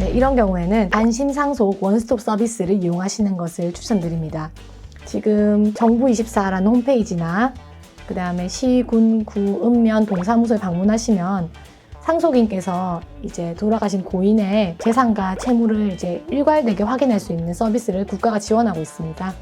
네, 이런 경우에는 안심상속 원스톱 서비스를 이용하시는 것을 추천드립니다. 지금 정부24라는 홈페이지나 그 다음에 시, 군, 구, 읍면, 동사무소에 방문하시면 상속인께서 이제 돌아가신 고인의 재산과 채무를 이제 일괄되게 확인할 수 있는 서비스를 국가가 지원하고 있습니다.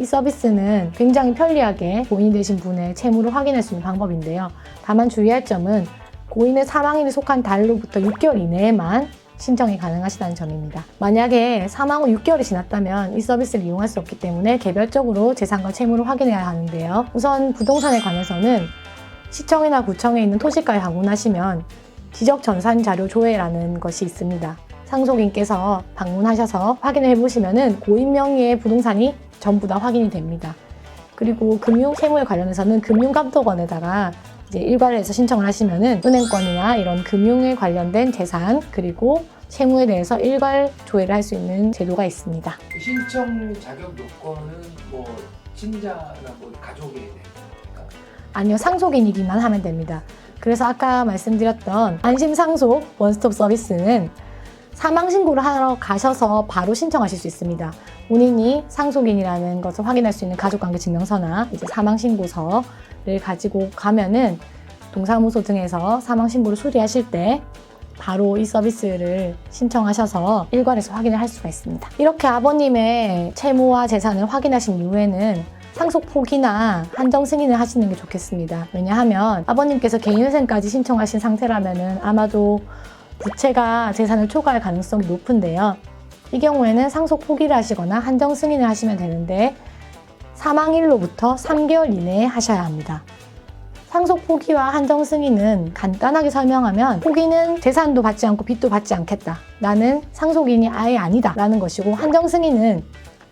이 서비스는 굉장히 편리하게 고인이 되신 분의 채무를 확인할 수 있는 방법인데요. 다만 주의할 점은 고인의 사망일에 속한 달로부터 6개월 이내에만 신청이 가능하시다는 점입니다. 만약에 사망 후 6개월이 지났다면 이 서비스를 이용할 수 없기 때문에 개별적으로 재산과 채무를 확인해야 하는데요. 우선 부동산에 관해서는 시청이나 구청에 있는 토지가에 방문하시면 지적 전산 자료 조회라는 것이 있습니다. 상속인께서 방문하셔서 확인을 해보시면은 고인 명의의 부동산이 전부 다 확인이 됩니다. 그리고 금융 채무에 관련해서는 금융감독원에다가 이제 일괄을 해서 신청을 하시면은 은행권이나 이런 금융에 관련된 재산 그리고 채무에 대해서 일괄 조회를 할 수 있는 제도가 있습니다. 신청 자격 요건은 뭐 친자나 뭐 가족이 됩니까? 아니요, 상속인이기만 하면 됩니다. 그래서 아까 말씀드렸던 안심상속 원스톱 서비스는 사망 신고를 하러 가셔서 바로 신청하실 수 있습니다. 본인이 상속인이라는 것을 확인할 수 있는 가족관계 증명서나 이제 사망 신고서를 가지고 가면은 동사무소 등에서 사망 신고를 수리하실 때 바로 이 서비스를 신청하셔서 일괄해서 확인을 할 수가 있습니다. 이렇게 아버님의 채무와 재산을 확인하신 이후에는 상속 포기나 한정 승인을 하시는 게 좋겠습니다. 왜냐하면 아버님께서 개인회생까지 신청하신 상태라면은 아마도 부채가 재산을 초과할 가능성이 높은데요. 이 경우에는 상속 포기를 하시거나 한정 승인을 하시면 되는데 사망일로부터 3개월 이내에 하셔야 합니다. 상속 포기와 한정 승인은 간단하게 설명하면 포기는 재산도 받지 않고 빚도 받지 않겠다. 나는 상속인이 아예 아니다. 라는 것이고 한정 승인은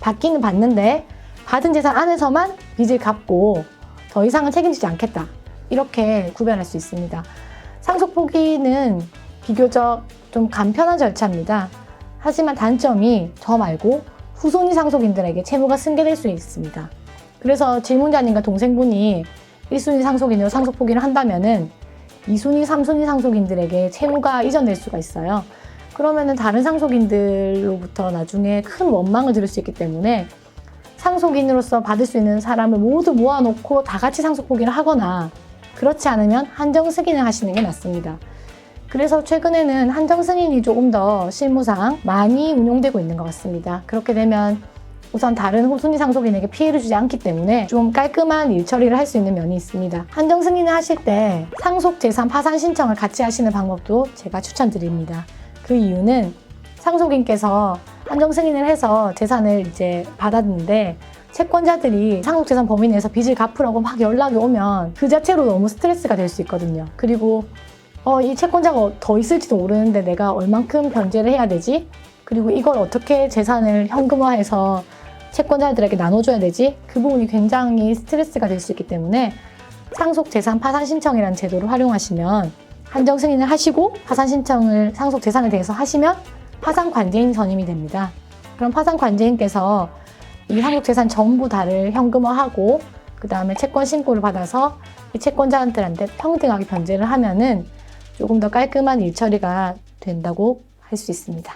받기는 받는데 받은 재산 안에서만 빚을 갚고 더 이상은 책임지지 않겠다. 이렇게 구별할 수 있습니다. 상속 포기는 비교적 좀 간편한 절차입니다. 하지만 단점이 저 말고 후손이 상속인들에게 채무가 승계될 수 있습니다. 그래서 질문자님과 동생분이 1순위 상속인으로 상속 포기를 한다면은 2순위, 3순위 상속인들에게 채무가 이전될 수가 있어요. 그러면은 다른 상속인들로부터 나중에 큰 원망을 들을 수 있기 때문에 상속인으로서 받을 수 있는 사람을 모두 모아놓고 다 같이 상속 포기를 하거나 그렇지 않으면 한정 승인을 하시는 게 낫습니다. 그래서 최근에는 한정 승인이 조금 더 실무상 많이 운용되고 있는 것 같습니다. 그렇게 되면 우선 다른 호순위 상속인에게 피해를 주지 않기 때문에 좀 깔끔한 일 처리를 할 수 있는 면이 있습니다. 한정 승인을 하실 때 상속 재산 파산 신청을 같이 하시는 방법도 제가 추천드립니다. 그 이유는 상속인께서 한정 승인을 해서 재산을 이제 받았는데 채권자들이 상속재산 범위 내에서 빚을 갚으라고 막 연락이 오면 그 자체로 너무 스트레스가 될 수 있거든요. 그리고 어, 이 채권자가 더 있을지도 모르는데 내가 얼만큼 변제를 해야 되지? 그리고 이걸 어떻게 재산을 현금화해서 채권자들에게 나눠줘야 되지? 그 부분이 굉장히 스트레스가 될 수 있기 때문에 상속 재산 파산 신청이라는 제도를 활용하시면 한정 승인을 하시고 파산 신청을 상속 재산에 대해서 하시면 파산 관제인 선임이 됩니다. 그럼 파산 관제인께서 이 상속 재산 전부 다를 현금화하고 그 다음에 채권 신고를 받아서 이 채권자들한테 평등하게 변제를 하면은 조금 더 깔끔한 일 처리가 된다고 할 수 있습니다.